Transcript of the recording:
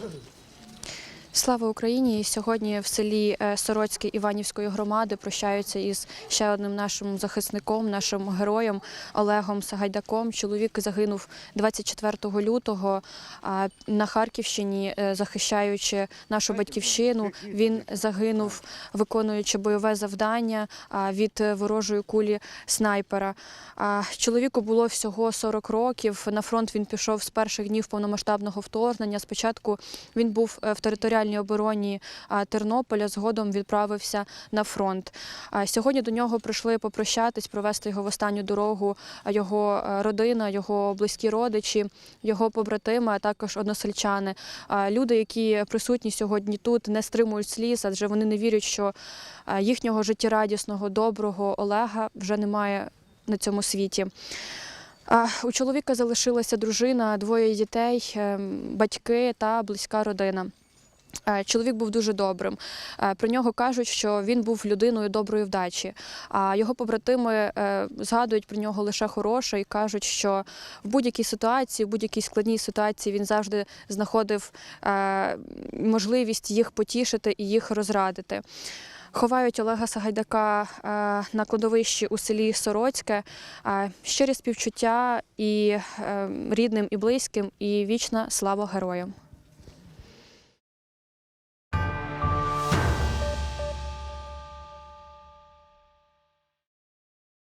Ugh. Слава Україні! Сьогодні в селі е, Сороцьке Іванівської громади прощаються із ще одним нашим захисником, нашим героєм Олегом Сагайдаком. Чоловік загинув 24 лютого на Харківщині, е, захищаючи нашу батьківщину. Він загинув, виконуючи бойове завдання від ворожої кулі снайпера. Чоловіку було всього 40 років. На фронт він пішов з перших днів повномасштабного вторгнення. Спочатку він був е, в територіальній обороні Тернополя, згодом відправився на фронт. Сьогодні до нього прийшли попрощатись, провести його в останню дорогу. Його родина, його близькі родичі, його побратими, а також односельчани. Люди, які присутні сьогодні тут, не стримують сліз, адже вони не вірять, що їхнього життєрадісного, доброго Олега вже немає на цьому світі. У чоловіка залишилася дружина, двоє дітей, ем, батьки та близька родина. Е, Чоловік був дуже добрим. Е, Про нього кажуть, що він був людиною доброї вдачі. А його побратими е, згадують про нього лише хороше і кажуть, що в будь-якій ситуації, в будь-якій складній ситуації він завжди знаходив можливість їх потішити і їх розрадити. Ховають Олега Сагайдака на кладовищі у селі Сороцьке. Щирі співчуття і рідним, і близьким, і вічна слава героям.